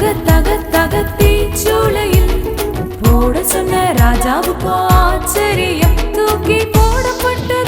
தக தக தீச்சூளையில் போட சொன்ன ராஜாவுக்கு ஆச்சரியம். தூக்கி போடப்பட்டு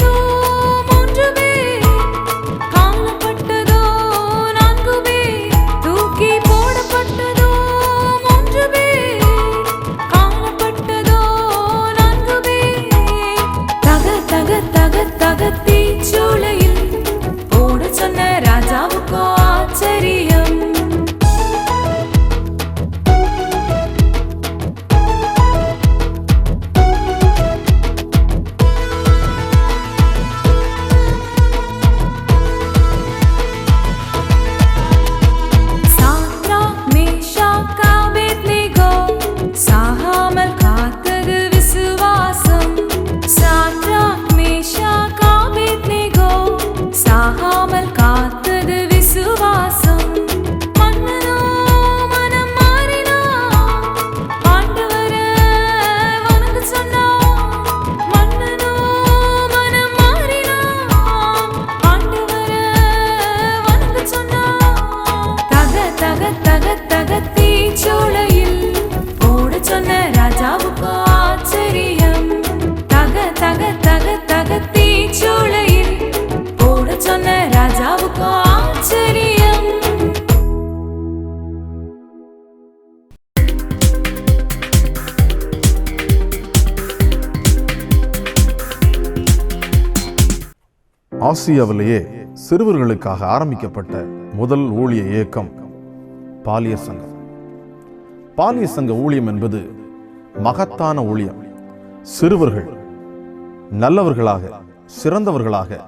ஆசியாவிலேயே சிறுவர்களுக்காக ஆரம்பிக்கப்பட்ட முதல் ஊழிய இயக்கம் பாலிய சங்கம். பாலிய சங்க ஊழியம் என்பது மகத்தான ஊழியம். சிறுவர்கள் நல்லவர்களாக சிறந்தவர்களாக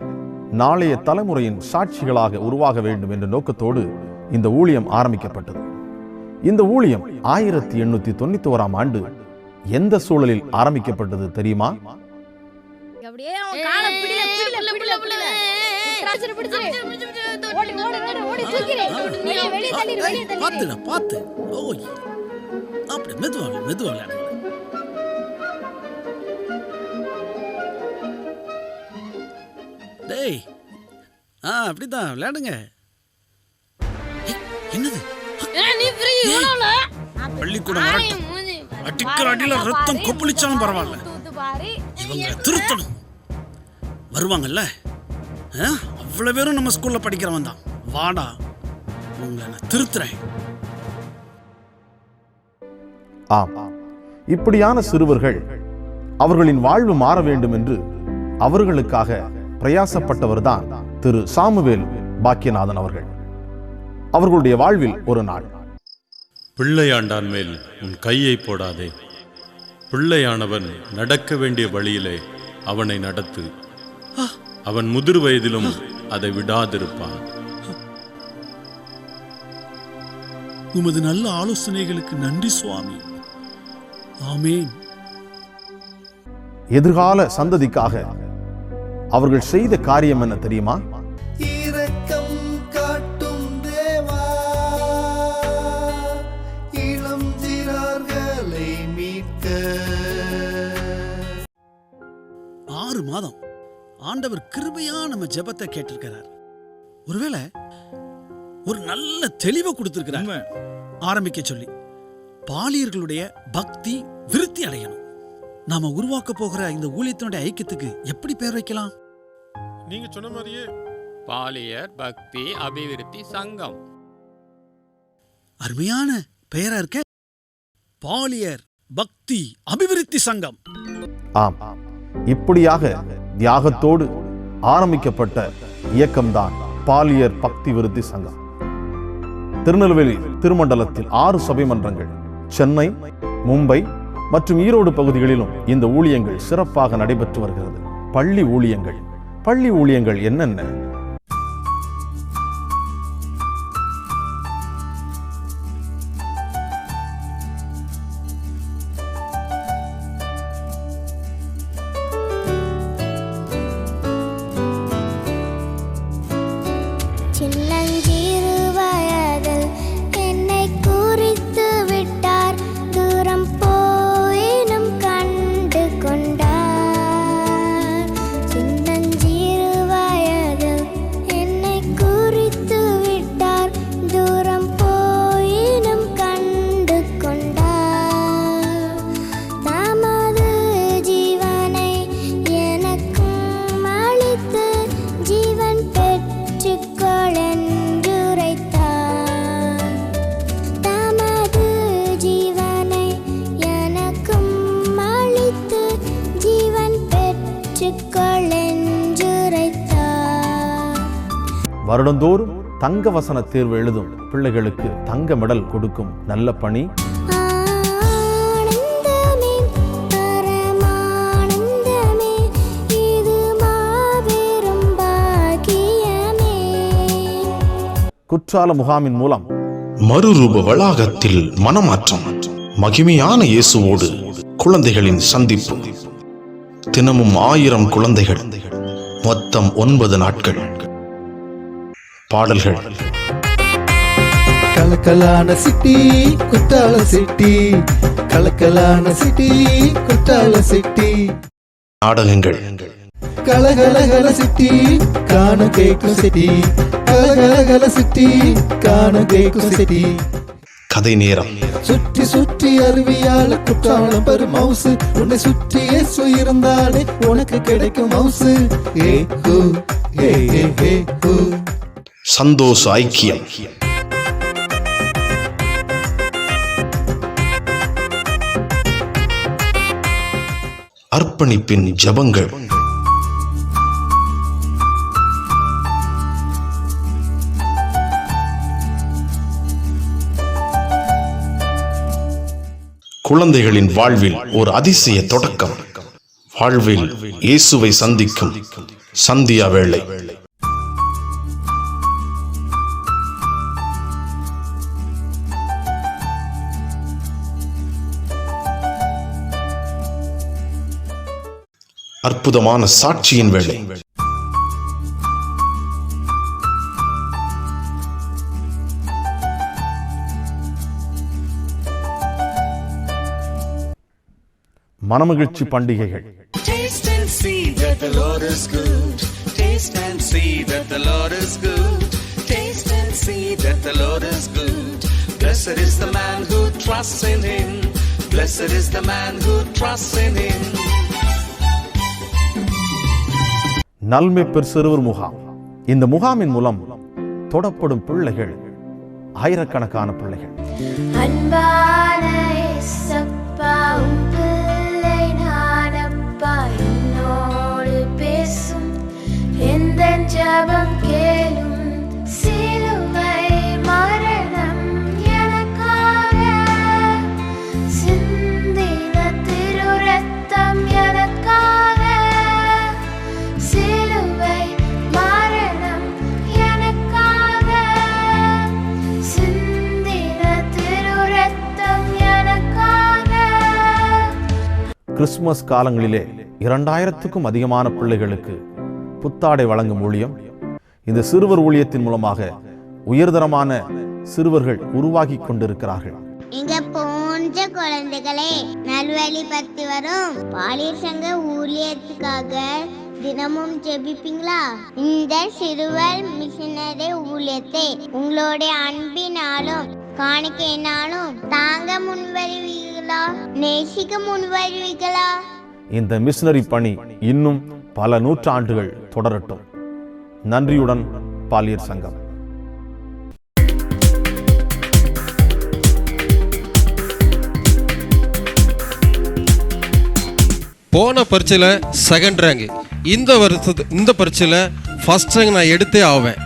நாளைய தலைமுறையின் சாட்சிகளாக உருவாக வேண்டும் என்ற நோக்கத்தோடு இந்த ஊழியம் ஆரம்பிக்கப்பட்டது. இந்த ஊழியம் ஆயிரத்தி எண்ணூற்றி தொண்ணூற்றி ஓராம் ஆண்டு எந்த சூழலில் ஆரம்பிக்கப்பட்டது தெரியுமா? அப்படியே அவன் காலை பிடில பிடில பிடில பிடில. விட்டுறாச்சுன்னு பிடிச்சிரு. ஓடி ஓடி ஓடி ஓடி தூக்கிடு. வெளியே வெளியே தள்ளிடு வெளியே தள்ளிடு. பாத்துடா பாத்து. ஓய். அப்படி மெதுவா மெதுவா விளையாடு டேய். ஆ அப்படிதான் விளையாடுங்க. என்னது? நீ ஃப்ரீ இவனோல பள்ளிக்கூடம் வரட்டும். அடிக்கிற அடியில ரத்தம் கொப்பளிச்சாலும் பரவாயில்ல. இவங்க திருத்தணும். வருவாங்கல்ல? ஆ? அவ்வளவு பேரும் நம்ம ஸ்கூல்ல படிக்கிறவன் தான். வாடா உங்களை நான் திருத்துறேன். ஆம். இப்படியான சிறுவர்கள் அவர்களின் வாழ்வு மாற வேண்டும் என்று அவர்களுக்காக பிரயாசப்பட்டவர்தான் திரு சாமுவேல் பாக்கியநாதன் அவர்கள். அவர்களுடைய வாழ்வில் ஒரு நாள் பிள்ளையாண்டான் மேல் உன் கையை போடாதே. பிள்ளையானவன் நடக்க வேண்டிய வழியிலே அவனை நடத்து. அவன் முதிர் வயதிலும் அதை விடாதிருப்பான். உமது நல்ல ஆலோசனைகளுக்கு நன்றி சுவாமி. ஆமேன். எதிர்கால சந்ததிக்காக அவர்கள் செய்த காரியம் என்ன தெரியுமா? ஆறு மாதம். ஆண்டவர் கிருபையா நம்ம ஜெபத்தை கேட்டிருக்கிறார். ஒருவேளை ஒரு நல்ல தெளிவை கொடுத்திருக்கிறார். ஆரம்பிக்க சொல்லி பாலியர்களுடைய பக்தி விருத்தி அடையணும். நாம உருவாக்க போகிற இந்த ஊழியத்தினுடைய ஐக்கியத்துக்கு எப்படி பேர் வைக்கலாம்? நீங்க சொன்ன மாதிரியே பாலியர் பக்தி அபிவிருத்தி சங்கம். அருமையான பெயரா இருக்க பாலியர் பக்தி அபிவிருத்தி சங்கம். ஆம். இப்படியாக தியாகத்தோடு ஆரம்பிக்கப்பட்ட இயக்கம்தான் பாலியர் பக்தி விருத்தி சங்கம். திருநெல்வேலி திருமண்டலத்தில் ஆறு சபை மன்றங்கள் சென்னை மும்பை மற்றும் ஈரோடு பகுதிகளிலும் இந்த ஊழியங்கள் சிறப்பாக நடைபெற்று வருகிறது. பள்ளி ஊழியங்கள் பள்ளி ஊழியங்கள் என்னென்ன? வருடந்தோறும் தங்க வசன தேர்வு எழுதும் பிள்ளைகளுக்கு தங்க மெடல் கொடுக்கும் நல்ல பணி. குற்றால முகாமின் மூலம் மறுரூப வளாகத்தில் மனமாற்றம். மகிமையான இயேசுவோடு குழந்தைகளின் சந்திப்பு. தினமும் ஆயிரம் குழந்தைகள். மொத்தம் ஒன்பது நாட்கள். பாடல்கள். கலக்கலான சிட்டி குத்தால சிட்டி. கலக்கலான சிட்டி குத்தால சிட்டி. நாடகங்கள். கலகலகல சிட்டி காண கேக்கும் சிட்டி. கலகலகல சிட்டி காண கேக்கும் சிட்டி. கதை நேரம். சுற்றி சுற்றி அருவியால குற்றாலம் பெரும் மவுசு. உன்னை சுற்றியே இருந்தாலே உனக்கு கிடைக்கும் மவுசு. ஏ ஹூ ஏ ஏ ஏ ஹூ. சந்தோஷ ஐக்கியம். அர்ப்பணிப்பின் ஜபங்கள். குழந்தைகளின் வாழ்வில் ஒரு அதிசய தொடக்கம். வாழ்வில் இயேசுவை சந்திக்கும் சந்தியா வேளை. அற்புதமான சாட்சியின் வேளை. Is good. Blessed is the man who trusts in him. Blessed is the man who trusts in him. நல்மெப்பெர் சிறுவர் முகாம் இந்த முகாமின் மூலம் தொடப்படும் பிள்ளைகள் ஆயிரக்கணக்கான பிள்ளைகள் அன்பான கேளும் சிலுவை மரணம் எனக்காக. சிந்தின எனக்காக. சிலுவை மரணம் எனக்காக. சிந்தின எனக்காக. கிறிஸ்துமஸ் காலங்களிலே இரண்டாயிரத்துக்கும் அதிகமான பிள்ளைகளுக்கு புத்தாடை வழங்கும் ஊழியம். இந்த சிறுவர் ஊழியத்தின் மூலமாக உயர்தரமான சிறுவர்கள் உருவாகி கொண்டிருக்கிறார்கள். இங்க போன்ற குழந்தைகளே நல்வழி நல்வழிப்படுத்தி வரும். பாலியல் சங்க ஊழியத்துக்காக தினமும் ஜெபிப்பீங்களா? இந்த சிறுவர் மிஷினரி ஊழியத்தை உங்களுடைய அன்பினாலும் காணிக்கையினாலும் தாங்க முன்வருவீர்களா? நேசிக்க முன்வருவீர்களா? இந்த மிஷனரி பணி இன்னும் பல நூற்றாண்டுகள் தொடரட்டும். நன்றியுடன் பாலியர் சங்கம். போன பரீட்சையில் செகண்ட் ரேங்க் இந்த வருஷத்து இந்த பரீட்சையில் ஃபர்ஸ்ட் ரேங்க் நான் எடுத்தே ஆவேன்.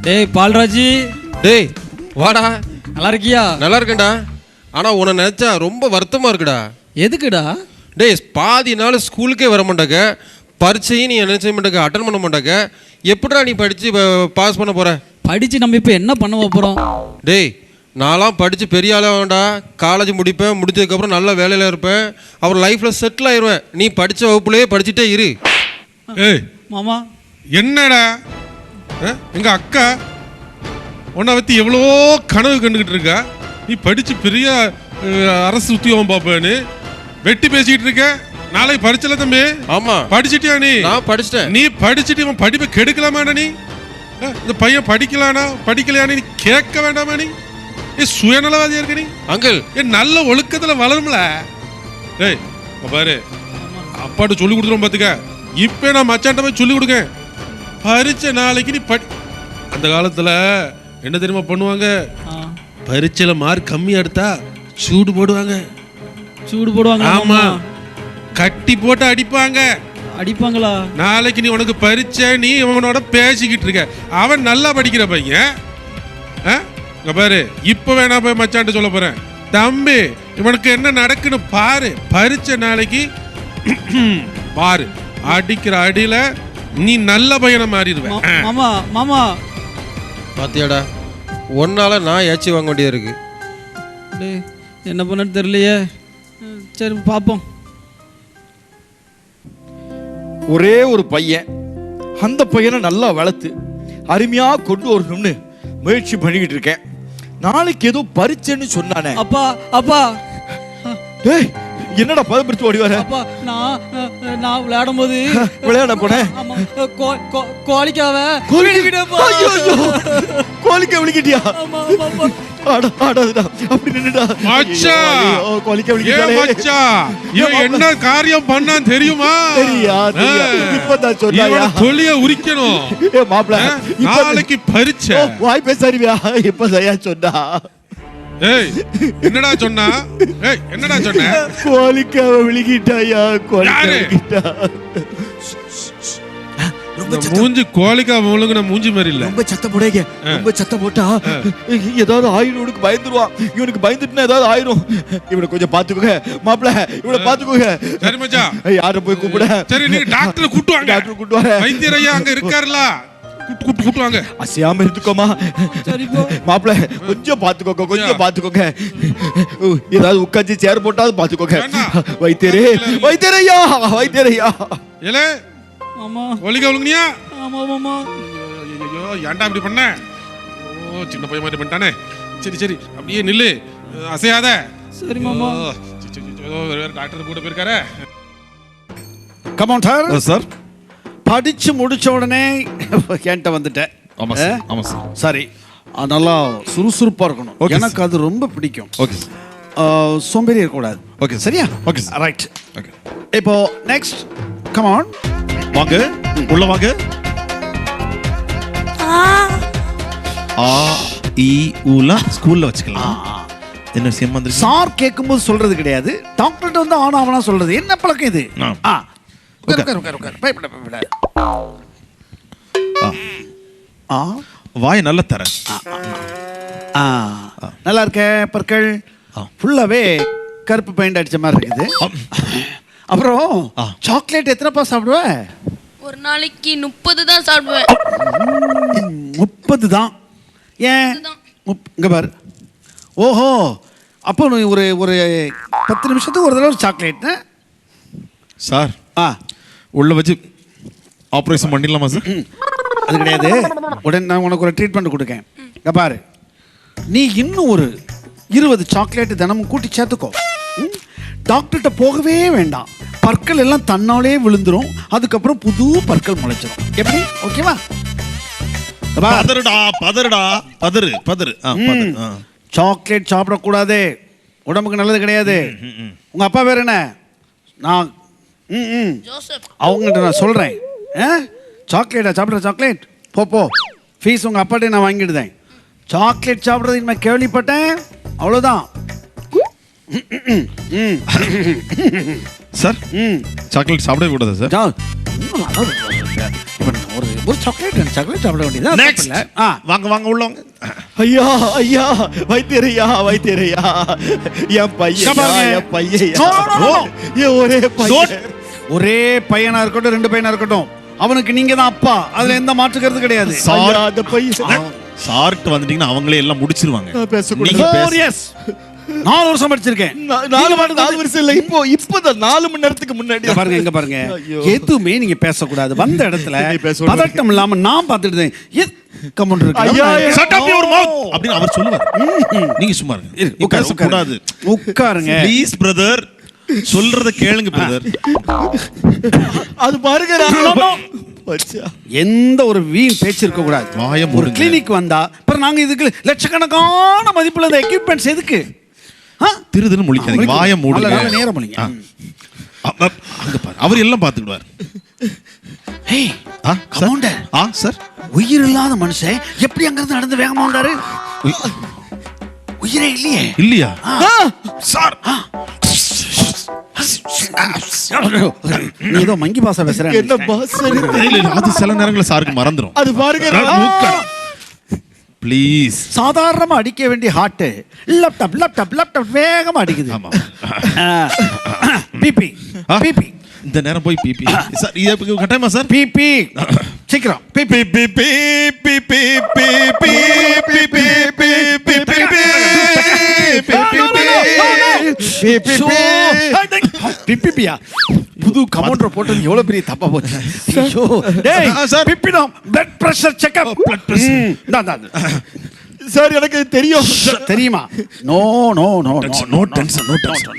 டேய் பால்ராஜி. டேய் வாடா. நல்லா இருக்கியா? நல்லா இருக்கேன்டா. ஆனால் உன்னை நினச்சா ரொம்ப வருத்தமாக இருக்குடா. எதுக்குடா? டேய் பாதி நாள் ஸ்கூலுக்கே வர மாட்டாங்க. பரீட்சையும் நீ என்ன செய்ய மாட்டாங்க அட்டன் பண்ண மாட்டாங்க. எப்படிடா நீ படித்து பாஸ் பண்ண போகிற படிச்சு நம்ம இப்போ என்ன பண்ண போறோம்? டேய் நான்லாம் படித்து பெரிய ஆளாக வேண்டா காலேஜ் முடிப்பேன் முடிச்சதுக்கப்புறம் நல்ல வேலையில் இருப்பேன். அப்புறம் லைஃப்பில் செட்டில் ஆயிடுவேன் நீ படித்த வகுப்புலேயே படிச்சுட்டே இரு. ஏய் மாமா. என்னடா? அஹ், எங்க அக்கா? உன்னை பத்தி எவ்வளவோ கனவு கண்டுகிட்டு இருக்கா. நீ படிச்சு பெரிய அரசு உத்தியோகம் பார்ப்பேன்னு. வெட்டி பேசிக்கிட்டு இருக்க. நாளைக்கு படிச்சல தம்பி. ஆமா. படிச்சிட்டியா நீ? நான் படிச்சிட்டேன். நீ படிச்சுட்டு இவன் படிப்பை கெடுக்கலாமாடா நீ? இந்த பையன் படிக்கலானா? படிக்கலையானு நீ கேட்க வேண்டாமா நீ? ஏ சுயநலவாதியா இருக்க நீ? அங்கிள். ஏ நல்ல ஒழுக்கத்துல வளரும்ல. ஏய் இங்க பாரு. அப்பாட்ட சொல்லி கொடுத்துருவோம் பாத்துக்க. இப்ப நான் மச்சான்ட்ட போய் சொல்லி கொடுங்க பரீட்சை நாளைக்கு நீ படி அந்த காலத்துல என்ன தெரியுமா பண்ணுவாங்க? பரீட்சையில மார்க் கம்மியா எடுத்தா சூடு போடுவாங்க. சூடு போடுவாங்க ஆமா. கட்டி போட்டு அடிப்பாங்க. அடிப்பாங்களா? நாளைக்கு நீ உனக்கு பரீட்சை நீ இவனோட பேசிக்கிட்டு இருக்க. அவன் நல்லா படிக்கிற பையன். ஆ? இங்க பாரு. இப்ப வேணா போய் மச்சான்ட்டு சொல்ல போறேன். தம்பி இவனுக்கு என்ன நடக்குன்னு பாரு. பரீட்சை நாளைக்கு பாரு. அடிக்கிற அடியில நீ நல்ல பையனை மாறிடுவ. மா- மாமா மாமா. பாத்தியாடா ஒன்னால நான் ஏச்சி வாங்க வேண்டியது இருக்கு. டேய் என்ன பண்ணன்னு தெரியலையே. சரி பார்ப்போம். ஒரே ஒரு பையன் அந்த பையனை நல்லா வளர்த்து அருமையா கொண்டு வரணும்னு முயற்சி பண்ணிக்கிட்டு இருக்கேன். நாளைக்கு ஏதோ பரீட்சைன்னு சொன்னானே. அப்பா அப்பா. டேய் என்னடா பதப்படுத்தி ஓடி வர? அப்பா நான் நான் விளையாடும் போது விளையாட போனேன் கோழிக்காவ கோழி- விழுகிட்டேப்பா. ஐயோ. கோழிக்க ஆமா. ஆட ஆடாதுடா அப்படி நின்னுடா. மச்சான்! விழுகிட்டாலே மச்சான் இவன் என்ன காரியம் பண்ணான் தெரியுமா? தெரியா, தெரியா. இப்பதான் சொன்னாயா? தொலிய உரிக்கணும். ஏ மாப்பிள ஆ? நாளைக்கு பரீட்சை. ஓ, வாய் பேசாரிவியா இப்ப சரியா சொன்னா. ஏய் என்னடா சொன்னா? ஏய் என்னடா சொன்ன? கோழிக்காவ விழுகிட்டாயா? கோழிக்க யாரு? விழுகிட்டா. மூஞ்சி கோழிக்கா முழுங்கின மூஞ்சி மாதிரி இல்ல. ரொம்ப சத்தம் போடாங்க ரொம்ப சத்தம் போட்டா ஏதாவது ஆயிரும் இவனுக்கு பயந்துருவான். இவனுக்கு பயந்துட்டுனா ஏதாவது ஆயிரும். இவனை கொஞ்சம் பாத்துக்கோங்க மாப்பிள இவனை பாத்துக்கோங்க சரி மச்சான். யார போய் கூப்பிட? சரி நீங்க டாக்டர் கூட்டு வாங்க டாக்டர் கூட்டு வர வைத்தியர் ஐயா அங்க இருக்காருல? கூட்டு கூட்டு கூட்டு வாங்க அசையாம இருந்துக்கோமா. மாப்பிள கொஞ்சம் பாத்துக்கோங்க கொஞ்சம் பாத்துக்கோங்க ஏதாவது உட்காந்து சேர் போட்டாவது பாத்துக்கோங்க. வைத்தியரே வைத்தியரையா வைத்தியரையா ஏலே ஆமா கோழிக்கா முழுங்கினியா ஆமா மாமா. ஐயோ ஏன்டா இப்படி பண்ண? ஓ சின்ன பையன் மாதிரி பண்ணிட்டானே. சரி சரி அப்படியே நில்லு. அசையாத. சரி மாமா. டாக்டர் கூட போயிருக்காரே. கமான் சார் சார் படிச்சு முடிச்ச உடனே என்கிட்ட வந்துட்டேன். ஆமா சார் ஆமா சார். நல்லா சுறுசுறுப்பா இருக்கணும். எனக்கு அது ரொம்ப பிடிக்கும். ஓகே சோம்பேறி இருக்கக்கூடாது. ஓகே சரியா? ஓகே சார் ரைட் ஓகே இப்போ நெக்ஸ்ட் கமான் வாங்க. உள்ள வாங்க. ஆ. இ ஊலாம் ஸ்கூல்ல வச்சுக்கலாம். என்ன விஷயம் வந்து சார் கேட்கும்போது சொல்றது கிடையாது. டாக்டர்கிட்ட வந்து ஆனா அவனா சொல்றது. என்ன பழக்கம் இது? ஆ. ஆ. உட்காரு, உட்காரு, உட்காரு, உட்காரு. பயப்பட, பயப்பட. ஆ. வாய் நல்ல தர ஆ நல்லா இருக்க பற்கள். ஃபுல்லாவே கருப்பு பெயிண்ட் அடிச்ச மாதிரி இருக்குது. அப்புறம் ஆ. சாக்லேட் எத்தனைப்பா சாப்பிடுவ? ஒரு நாளைக்கு முப்பது தான் சாப்பிடுவேன். முப்பது தான். ஏன்? முப்- இங்க பாரு. ஓஹோ. அப்போ நீ ஒரு ஒரு பத்து நிமிஷத்துக்கு ஒரு தடவை சாக்லேட் சார். ஆ. உள்ள வச்சு ஆபரேஷன் பண்ணிடலாமா சார்? அது கிடையாது. உடனே நான் உனக்கு ஒரு ட்ரீட்மெண்ட் கொடுக்கேன். இங்க பாரு. நீ இன்னும் ஒரு இருபது சாக்லேட் தினமும் கூட்டி சேர்த்துக்கோ. ம்? டாக்டர்கிட்ட போகவே வேண்டாம். பற்கள் எல்லாம் தன்னாலே விழுந்துரும். அதுக்கப்புறம் புது பற்கள் முளைச்சிரும். எப்படி? ஓகேவா. பதறுடா பதறுடா. பதறு பதறு. ஆ பதறு ஆ. சாக்லேட் சாப்பிடக்கூடாது. உடம்புக்கு நல்லது கிடையாது. உங்க அப்பா பேர் என்ன? நான் ம் ம். அவங்ககிட்ட நான் சொல்கிறேன் ஆ? சாக்லேட்டா? சாப்பிட்ற சாக்லேட்? போ போ. ஃபீஸ் உங்கள் அப்பாட்டே நான் வாங்கிடுதேன். சாக்லேட் சாப்பிட்றது இனிமேல் கேள்விப்பட்டேன். அவ்வளோதான் சார் சாக்லேட் சாப்பிடவே கூடாது சார்? ஒரு ஒரு சாக்லேட் ரெண்டு சாக்லேட் சாப்பிட வேண்டியதா நெக்ஸ்ட் ஆ. வாங்க வாங்க உள்ள வாங்க. ஐயா ஐயா வைத்தியரையா வைத்தியரையா. என் பையன். என் பையன் ஒரே பையன். ஒரே பையனா இருக்கட்டும் ரெண்டு பையனா இருக்கட்டும். அவனுக்கு நீங்க தான் அப்பா. அதுல எந்த மாற்றுக்கிறது கிடையாது. ஐயா, அந்த பையன். சார்ட்டு வந்துட்டீங்கன்னா அவங்களே எல்லாம் முடிச்சிருவாங்க. பேசக்கூடாது. நாலு வருஷம் படிச்சிருக்கேன். நாலு நாலு வருஷம் இல்ல. இப்போ இப்போதான் நாலு மணி நேரத்துக்கு முன்னாடி. பாருங்க இங்க பாருங்க. எதுவுமே நீங்க பேசக்கூடாது. வந்த இடத்துல. பதட்டம் இல்லாம நான் பார்த்துட்டு அப்படின்னு அவர் சொல்லுவார். நீங்க சும்மா உட்காருங்க ப்ளீஸ் பிரதர் சொல்றத கேளுங்க பிரதர் அது பாருங்க. எந்த ஒரு வீண் பேச்சு இருக்க கூடாது ஒரு. கிளினிக் வந்தா அப்புறம் நாங்க இதுக்கு லட்சக்கணக்கான மதிப்புல இந்த எக்யூப்மெண்ட்ஸ் எதுக்கு? திரு திரு முழிக்காதீங்க. வாயை மூடுங்க. நேரம் முழிங்க. அங்க பாரு. அவர் எல்லாம் பாத்துக்கிடுவார் ஏய் ஆ சார். Commander. ஆ சார். உயிர் இல்லாத மனுஷன் எப்படி அங்கிருந்து நடந்து வேகமா வந்தாரு? உயிரே இல்லையே. இல்லையா? சார். நீ ஏதோ மங்கி பாச பேசுற என்ன பாஸ் அது சில நேரங்களில் சாருக்கு மறந்துடும் அது பாருங்க. ப்ளீஸ் சாதாரணமா அடிக்க வேண்டிய ஹார்ட் லேப்டாப் லேப்டாப் லேப்டாப் வேகமா அடிக்குது. பிபி? பிபி இந்த நேரம் போய் பிபி சார் இது கட்டாயமா சார் பிபி சீக்கிரம் பிபி பிபிபியா புது கமௌண்டர் போட்டது எவ்வளவு பெரிய தப்பா போச்சு ஐயோ டேய் sir. பிபிடம் blood pressure checkup blood pressure sir எனக்கு தெரியும் தெரியுமா no no no no tension no tension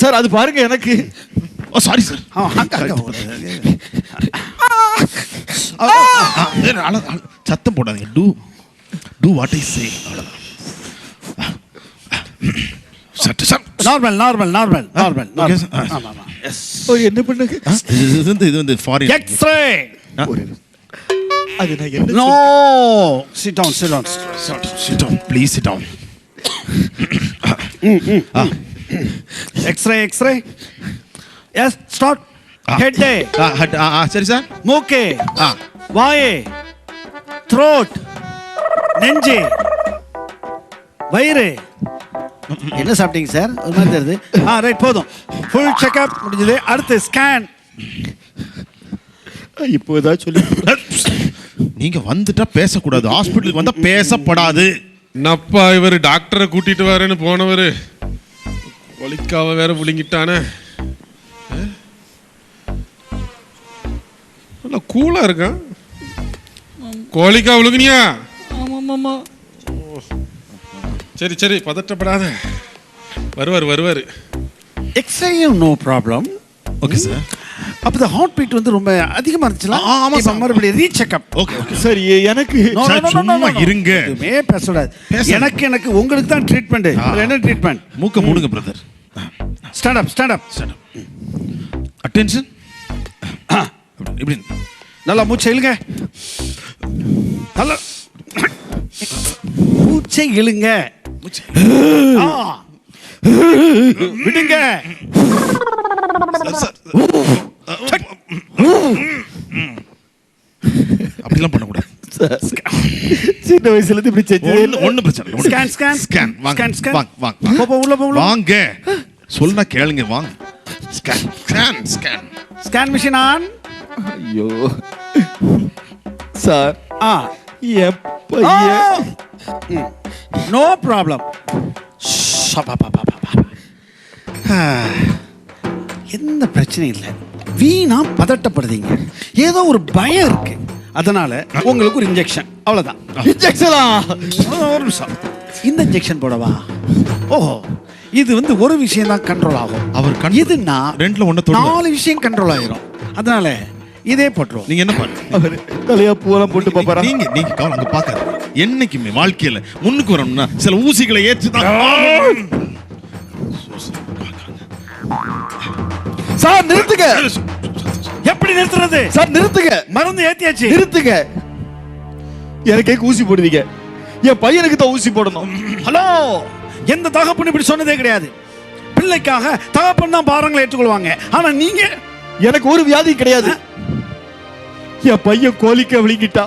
sir அது பாருங்க எனக்கு ஓ சாரி சார் சத்தம் போடாதீங்க. Do do what I say சட்டு sir normal normal normal normal. Normal ஆமா ஆமா. எஸ் ஓ, என்ன பண்ணுங்க? இது வந்து இது வந்து ஃபாரின் எக்ஸ்ரே அது நான் என்ன no sit down sit down sit down please sit down X-ray X-ray yes start head சரி சார் மூக்கு. ஆ வாயே. த்ரோட் நெஞ்சு. வயிறு. என்ன சாப்பிட்டீங்க சார் ஒரு மாதிரி தெரியுது. ஆ ரைட் போதும். ஃபுல் செக்அப் முடிஞ்சது. அடுத்து ஸ்கேன் இப்போ ஏதாவது சொல்லி. நீங்க வந்துட்டா பேசக்கூடாது. ஹாஸ்பிட்டலுக்கு வந்தா பேசப்படாது. நப்பா இவர்? டாக்டரை கூட்டிட்டு வரேன்னு போனவர். ஒலிக்காவ வேற புழுங்கிட்டானே? நல்லா கூலா இருக்கான் கோழிக்கா விழுங்குனியா ஆமாம் ஆமாம் சரி சரி பதட்டப்படாத. வருவார் வருவார். எக்ஸ்ரேயும் நோ ப்ராப்ளம் ஓகே சார் அப்போ இந்த ஹார்ட் பீட் வந்து ரொம்ப அதிகமாக இருந்துச்சுல? ஆ, ஆமா இப்போ சார். மறுபடியும் ரீசெக்அப் ஓகே ஓகே சார் எனக்கு சும்மா இருங்க. எதுவுமே பேசக்கூடாது. பேச- எனக்கு எனக்கு உங்களுக்கு தான் ட்ரீட்மெண்ட் என்ன ட்ரீட்மெண்ட் மூக்க மூடுங்க brother stand up stand up attention இப்படி நல்லா மூச்சை இழுங்க. நல்லா மூச்சை இழுங்க. விடுங்க. அப்படிலாம் பண்ணக்கூடாது. சின்ன வயசுல இருந்து இப்படி இல்ல. ஒண்ணு பிரச்சனை இல்லை, ஸ்கேன் ஸ்கேன் ஸ்கேன் வாங்க வாங்க வாங்க போ போ உள்ள போ உள்ள. போ. வாங்க. சொல்லுனா கேளுங்க வாங்க. Scan scan scan scan machine on ஐயோ. சார். ஆ. பையன். No problem. எந்த பிரச்சனையும் இல்லை. வீணா பதட்டப்படுதீங்க. ஏதோ ஒரு பயம் இருக்கு. அதனால உங்களுக்கு ஒரு இன்ஜெக்ஷன் அவ்வளவுதான். இன்ஜெக்ஷனா ஒரு நிமிஷம். இந்த இன்ஜெக்ஷன் போடவா? ஓஹோ. இது வந்து ஒரு விஷயம் தான் கண்ட்ரோல் ஆகும். அவர் கண் இதுன்னா ரெண்டுல ஒண்ணு தொடுங்க. நாலு விஷயம் கண்ட்ரோல் ஆயிரும். அதனால இதே போட்டுருவோம். நீங்க என்ன பாருங்க அவர் தலையா பூரம் போட்டு பாப்பாரா நீங்க நீங்க கவலை அங்க பாக்காது என்னைக்குமே வாழ்க்கையில முன்னுக்கு வரணும்னா சில ஊசிகளை ஏற்றி தான் சார் நிறுத்துங்க. எப்படி நிறுத்துறது. சார் நிறுத்துங்க. மருந்து ஏத்தியாச்சு. நிறுத்துங்க. எனக்கே ஊசி போடுவீங்க என் பையனுக்கு தான் ஊசி போடணும். ஹலோ எந்த தகப்பன் இப்படி சொன்னதே கிடையாது. பிள்ளைக்காக தகப்பன் தான் பாரங்களை ஏற்றுக்கொள்வாங்க. ஆனா நீங்க? எனக்கு ஒரு வியாதி கிடையாது. என் பையன் கோழிக்க விழுங்கிட்டா.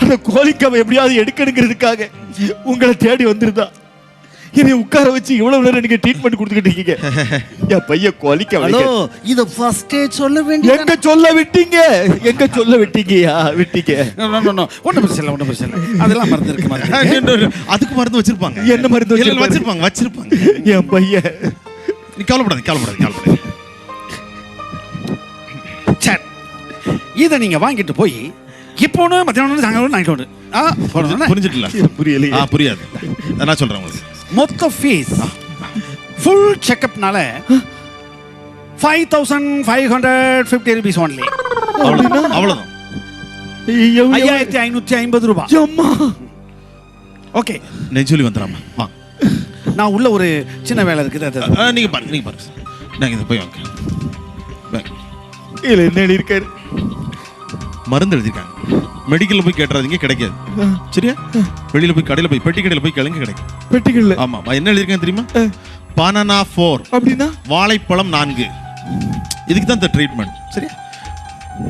அந்த கோழிக்காவை எப்படியாவது எடுக்கணுங்கிறதுக்காக உங்களை தேடி வந்திருந்தா. என்னை உட்கார வச்சு இவ்வளவு நேரம் நீங்க ட்ரீட்மெண்ட் கொடுத்துக்கிட்டு இருக்கீங்க. என் பையன் கோழிக்க ஹலோ விழுங்க இத ஃபர்ஸ்டே சொல்ல வேண்டிய எங்க சொல்ல விட்டீங்க? எங்க சொல்ல விட்டீங்கயா விட்டீங்க. ஒன்றும் பிரச்சனை இல்லை ஒன்றும் பிரச்சனை இல்லை. அதெல்லாம் மறந்து இருக்க மாதிரி அதுக்கு மருந்து வச்சிருப்பாங்க. என்ன மருந்து வச்சிருப்பாங்க? வச்சிருப்பாங்க. என் பையன். நீ கவலைப்படாத கவலைப்படாத கவலைப்படாத. சரி இதை நீங்க வாங்கிட்டு போய் இப்போ ஒன்று மத்தியானம் சாயங்காலம் வந்து. ஆ புரிஞ்சிட்டல. புரியலையே. ஆ புரியாது. நான் சொல்றேன் உங்களுக்கு. மொத்த fees full செக்கப்னால five thousand five hundred fifty rupees only அவ்வளவுதான்? அவ்வளவுதான். ஐயாயிரத்தி ஐநூற்றி ஐம்பது ரூபாய் அம்மா ஓகே நெஞ்சொலி வந்துடாமா. வா. நான் உள்ள ஒரு சின்ன வேலை இருக்குது அது. ஆ, நீங்க பாருங்க நீங்க பாருங்க. நாங்க இதை போய் வாங்க. இதுல என்ன எழுதியிருக்காரு? மருந்து எழுதிருக்காங்க மெடிக்கல்ல போய் கேட்டுறாதீங்க கிடைக்காது. சரியா? வெளியில போய் கடையில போய் பெட்டி கடையில போய் கிழங்கு கிடைக்கும். பெட்டிகள்ல. ஆமா என்ன எழுதிருக்காங்க தெரியுமா? பனானா ஃபோர் அப்படின்னா? வாழைப்பழம் நான்கு. இதுக்கு தான் இந்த ட்ரீட்மெண்ட் சரியா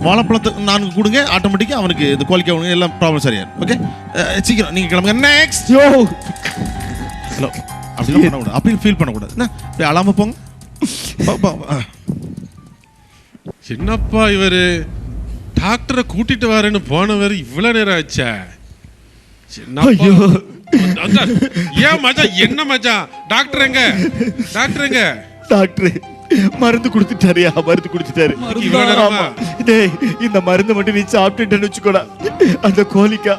வாழைப்பழத்தை நான்கு கொடுங்க ஆட்டோமேட்டிக்காக அவனுக்கு இந்த கோழிக்கை அவனுக்கு எல்லாம் ப்ராப்ளம் சரியா ஓகே சீக்கிரம் நீங்கள் கிளம்புங்க. நெக்ஸ்ட் யோ. ஹலோ அப்படிலாம் பண்ணக்கூடாது. அப்படி ஃபீல் பண்ணக்கூடாது. என்ன? இப்படி அழாம போங்க. போ, போ, ஆ. என்னப்பா இவரு டாக்டரை கூட்டிட்டு வரேன்னு போனவர் இவ்வளவு நேரம் ஆச்சா. என்னப்பா? ஏன் மச்சான்? என்ன மச்சான்? டாக்டர் எங்க? டாக்டர் எங்க? டாக்டர். மருந்து கொடுத்துட்டாருயா மருந்து கொடுத்துட்டாரு. டேய் இந்த மருந்து மட்டும் நீ சாப்பிட்டுட்டேன்னு வச்சுக்கோடா. அந்த கோழிக்கா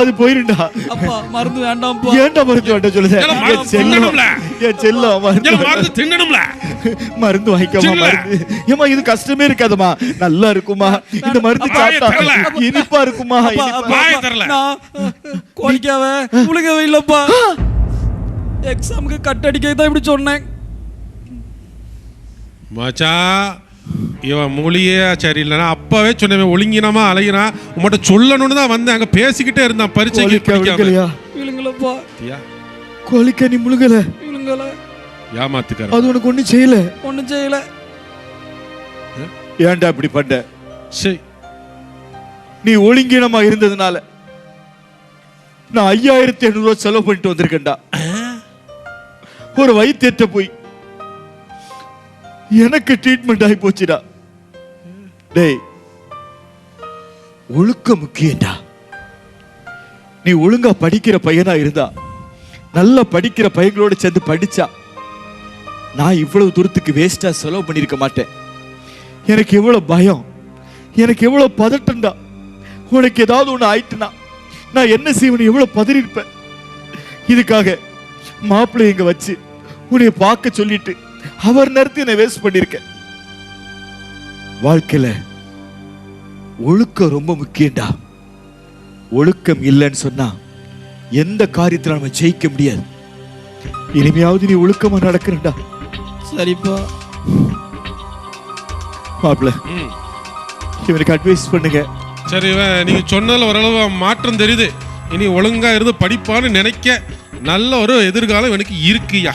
அது போயிருண்டா. அப்பா மருந்து வேண்டாம்ப்பா ஏன்டா மருந்து வேண்டாம் சொல்லுத? என் செல்லம்? என் செல்லம் மருந்து. மருந்து தின்னணும்ல? மருந்து வாங்கிக்காம. மருந்து. ஏமா இது கஷ்டமே இருக்காதம்மா. நல்லா இருக்குமா இந்த மருந்து சாப்பிட்டா. இனிப்பா இருக்குமா கோழிக்காவ முழுகவே இல்லப்பா. எக்ஸாமுக்கு கட் அடிக்க தான் இப்படி சொன்னேன். மச்சான் இவன் மொழியே சரியில்லைனா அப்பவே சொன்னவன் ஒழுங்கினமா அலையிறான் உங்கள்கிட்ட சொல்லணும்னு தான் வந்தேன். அங்க பேசிக்கிட்டே இருந்தான் இழுங்களப்பா ஐயா, கோழிக்கா நீ முழுகல? இழுங்கல ஏமாத்துக்கார அது உனக்கு ஒண்ணும் செய்யல? ஒன்றும் செய்யல. ஏன்டா இப்படி பண்ண? சரி. நீ ஒழுங்கீனமா இருந்ததுனால நான் ஐயாயிரத்தி ஐநூறு ரூபாய் செலவு பண்ணிட்டு வந்திருக்கேன்டா. ஒரு வைத்தியத்தை போய் எனக்கு ட்ரீட்மெண்ட் ஆகி போச்சுடா. டேய் ஒழுக்க முக்கியம்டா. நீ ஒழுங்கா படிக்கிற பையனா இருந்தா நல்லா படிக்கிற பையங்களோட சேர்ந்து படிச்சா நான் இவ்வளவு தூரத்துக்கு வேஸ்டா செலவு பண்ணியிருக்க மாட்டேன். எனக்கு எவ்வளவு பயம்? எனக்கு எவ்வளவு பதட்டம்டா. உனக்கு ஏதாவது ஒண்ணு ஆயிட்டுனா நான் என்ன செய்வேன்? எவ்வளவு பதறியிருப்பேன்? இதுக்காக மாப்பிள்ளை இங்க வச்சு உன்னை பார்க்க சொல்லிட்டு அவர் நேரத்தை என்னை வேஸ்ட் பண்ணியிருக்கேன் வாழ்க்கையில ஒழுக்கம் ரொம்ப முக்கியம்டா. ஒழுக்கம் இல்லைன்னு சொன்னா எந்த காரியத்துல நம்ம ஜெயிக்க முடியாது. இனிமையாவது நீ ஒழுக்கமா நடக்கிறடா. சரிப்பா. மாப்பிள்ள ம். இவனுக்கு அட்வைஸ் பண்ணுங்க. சரி இவன் நீங்க சொன்னதுல ஓரளவு மாற்றம் தெரியுது. இனி ஒழுங்கா இருந்து படிப்பான்னு நினைக்க நல்ல ஒரு எதிர்காலம் எனக்கு இருக்குயா